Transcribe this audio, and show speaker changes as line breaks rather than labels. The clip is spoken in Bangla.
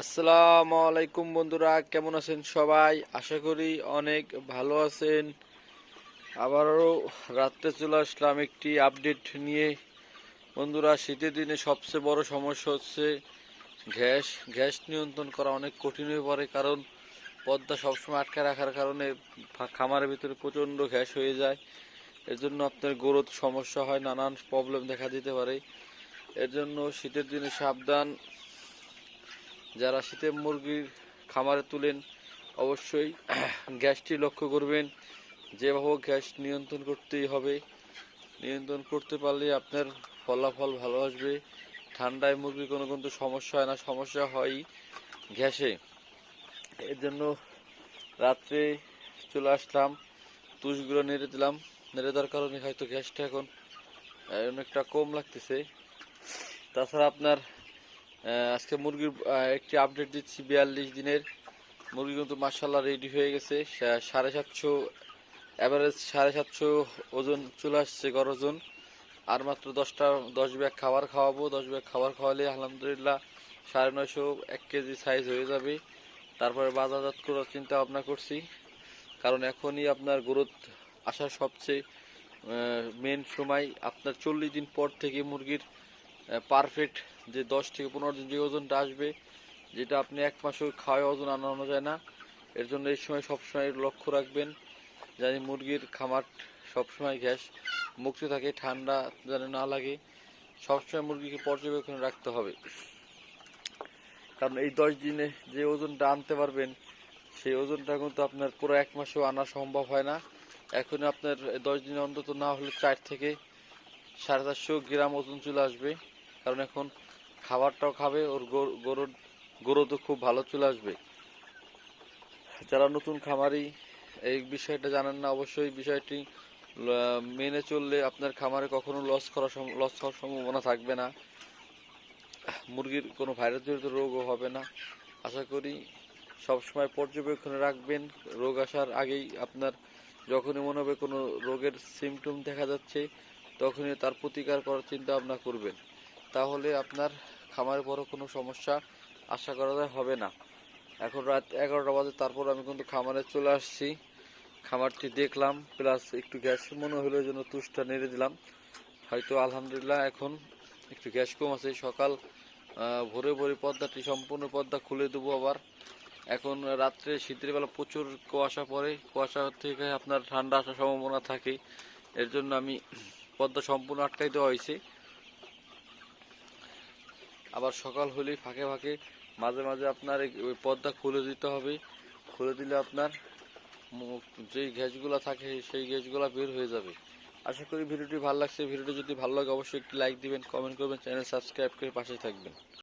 আসসালামু আলাইকুম বন্ধুরা, কেমন আছেন সবাই? আশা করি অনেক ভালো আছেন। আবারও রাত্রে চলে আসলাম একটি আপডেট নিয়ে। বন্ধুরা, শীতের দিনে সবচেয়ে বড় সমস্যা হচ্ছে গ্যাস। গ্যাস নিয়ন্ত্রণ করা অনেক কঠিন হয়ে পড়ে, কারণ পদ্মা সবসময় আটকে রাখার কারণে খামারের ভিতরে প্রচণ্ড গ্যাস হয়ে যায়। এর জন্য আপনার গ্রোথ সমস্যা হয়, নানান প্রবলেম দেখা দিতে পারে। এর জন্য শীতের দিনে সাবধান যারা শীতে মুরগির খামারে তুলেন, অবশ্যই গ্যাসটি লক্ষ্য করবেন। যেভাবে গ্যাস নিয়ন্ত্রণ করতেই হবে, নিয়ন্ত্রণ করতে পারলে আপনার ফলাফল ভালো আসবে। ঠান্ডায় মুরগির কোনো কিন্তু সমস্যা হয় না, সমস্যা হয় গ্যাসে। এর জন্য রাত্রে চলে আসলাম, তুষগুলো নেড়ে দিলাম। নেড়ে দেওয়ার কারণে হয়তো গ্যাসটা এখন অনেকটা কম লাগতেছে। তাছাড়া আপনার আজকে মুরগির একটি আপডেট দিচ্ছি বিয়াল্লিশ দিনের। মুরগি কিন্তু মার্শাল্লাহ রেডি হয়ে গেছে। সাড়ে সাতশো অ্যাভারেজ সাড়ে সাতশো ওজন চলে আসছে গড় ওজন। আর মাত্র দশটা, দশ ব্যাগ খাবার খাওয়াবো। দশ ব্যাগ খাবার খাওয়ালে আলহামদুলিল্লাহ সাড়ে নয়শো, এক কেজি সাইজ হয়ে যাবে। তারপরে বাজারজাত করার চিন্তা ভাবনা করছি। কারণ এখনই আপনার গ্রোথ আসার সবচেয়ে মেন সময়। আপনার চল্লিশ দিন পর থেকে মুরগির পারফেক্ট যে দশ থেকে পনেরো দিন যে ওজনটা আসবে, যেটা আপনি এক মাসও খাওয়ায় ওজন আনানো যায় না। এর জন্য এই সময় সবসময় লক্ষ্য রাখবেন, জানি মুরগির খামার সবসময় গ্যাস মুক্ত থাকে, ঠান্ডা যেন না লাগে, সবসময় মুরগিকে পর্যবেক্ষণে রাখতে হবে। কারণ এই দশ দিনে যে ওজনটা আনতে পারবেন, সেই ওজনটা কিন্তু আপনার পুরো এক মাসেও আনা সম্ভব হয় না। এখন আপনার দশ দিনে অন্তত না হলে চার থেকে সাড়ে চারশো গ্রাম ওজন চলে আসবে। কারণ এখন খাবারটাও খাবে, ওর গরু- গরুর গরু তো খুব ভালো চলে আসবে। যারা নতুন খামারি, এই বিষয়টা জানেন না, অবশ্যই বিষয়টি মেনে চললে আপনার খামারে কখনো লস করা লস হওয়ার সম্ভাবনা থাকবে না। মুরগির কোনো ভাইরাস জড়িত রোগও হবে না। আশা করি সবসময় পর্যবেক্ষণে রাখবেন। রোগ আসার আগেই আপনার যখনই মনে হবে কোনো রোগের সিমটম দেখা যাচ্ছে তখনই তার প্রতিকার করার চিন্তা ভাবনা করবেন। তাহলে আপনার খামারে বড় কোনো সমস্যা আশা করা যায় হবে না। এখন রাত এগারোটা বাজে, তারপর আমি কিন্তু খামারে চলে আসছি। খামারটি দেখলাম, প্লাস একটু গ্যাস মনে হলো জন্য তুষটা নেড়ে দিলাম। হয়তো আলহামদুলিল্লাহ এখন একটু গ্যাস কম আছে। সকাল ভোরে ভোরে পর্দাটি সম্পূর্ণ পর্দা খুলে দেবো আবার। এখন রাত্রে শীতের বেলা প্রচুর কুয়াশা পড়ে। কুয়াশা থেকে আপনার ঠান্ডা আসার সম্ভাবনা থাকে। এর জন্য আমি পর্দা সম্পূর্ণ আটকাই দেওয়া হয়েছে। আবার সকাল হলেই ফাঁকে ফাঁকে মাঝে মাঝে আপনার ওই পদ্মা খুলে দিতে হবে। খুলে দিলে আপনার যেই গ্যাসগুলো থাকে সেই গ্যাসগুলো বের হয়ে যাবে। আশা করি ভিডিওটি ভালো লাগছে। ভিডিওটি যদি ভালো লাগে, অবশ্যই একটি লাইক দিবেন কমেন্ট করবেন চ্যানেল সাবস্ক্রাইব করে পাশে থাকবেন।